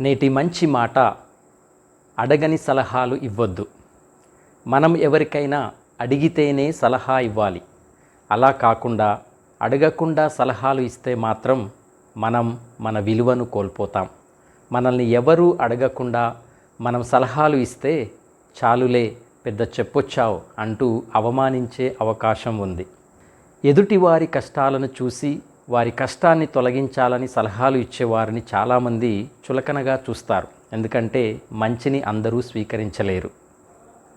నేటి మంచి మాట అడగని సలహాలు ఇవ్వద్దు. మనం ఎవరికైనా అడిగితేనే సలహా ఇవ్వాలి. అలా కాకుండా అడగకుండా సలహాలు ఇస్తే మాత్రం మనం మన విలువను కోల్పోతాం. మనల్ని ఎవరూ అడగకుండా మనం సలహాలు ఇస్తే చాలులే పెద్ద చెప్పొచ్చావు అంటూ అవమానించే అవకాశం ఉంది. ఎదుటివారి కష్టాలను చూసి వారి కష్టాన్ని తొలగించాలని సలహాలు ఇచ్చేవారిని చాలామంది చులకనగా చూస్తారు. ఎందుకంటే మంచిని అందరూ స్వీకరించలేరు.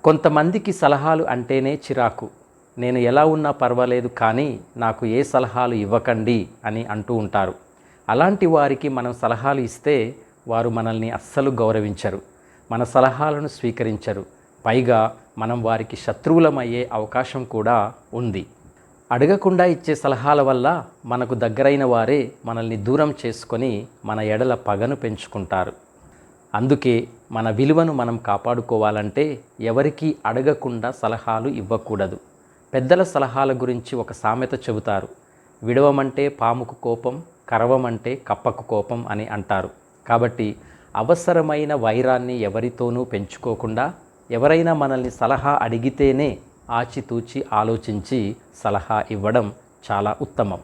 కొంతమందికి సలహాలు అంటేనే చిరాకు. నేను ఎలా ఉన్నా పర్వాలేదు కానీ నాకు ఏ సలహాలు ఇవ్వకండి అని అంటూ ఉంటారు. అలాంటి వారికి మనం సలహాలు ఇస్తే వారు మనల్ని అస్సలు గౌరవించరు. మన సలహాలను స్వీకరించరు. పైగా మనం వారికి శత్రువులమయ్యే అవకాశం కూడా ఉంది. అడగకుండా ఇచ్చే సలహాల వల్ల మనకు దగ్గరైన వారే మనల్ని దూరం చేసుకొని మన ఎడల పగను పెంచుకుంటారు. అందుకే మన విలువను మనం కాపాడుకోవాలంటే ఎవరికీ అడగకుండా సలహాలు ఇవ్వకూడదు. పెద్దల సలహాల గురించి ఒక సామెత చెబుతారు. విడవమంటే పాముకు కోపం కరవమంటే కప్పకు కోపం అని అంటారు. కాబట్టి అవసరమైన వైరాన్ని ఎవరితోనూ పెంచుకోకుండా ఎవరైనా మనల్ని సలహా అడిగితేనే ఆచితూచి ఆలోచించి సలహా ఇవ్వడం చాలా ఉత్తమం.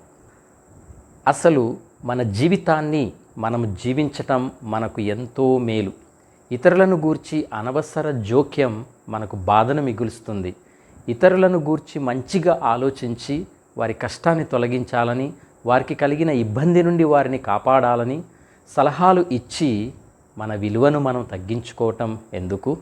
అసలు మన జీవితాన్ని మనం జీవించటం మనకు ఎంతో మేలు. ఇతరులను గూర్చి అనవసర జోక్యం మనకు బాధను మిగులుస్తుంది. ఇతరులను గూర్చి మంచిగా ఆలోచించి వారి కష్టాన్ని తొలగించాలని వారికి కలిగిన ఇబ్బంది నుండి వారిని కాపాడాలని సలహాలు ఇచ్చి మన విలువను మనం తగ్గించుకోవటం ఎందుకు?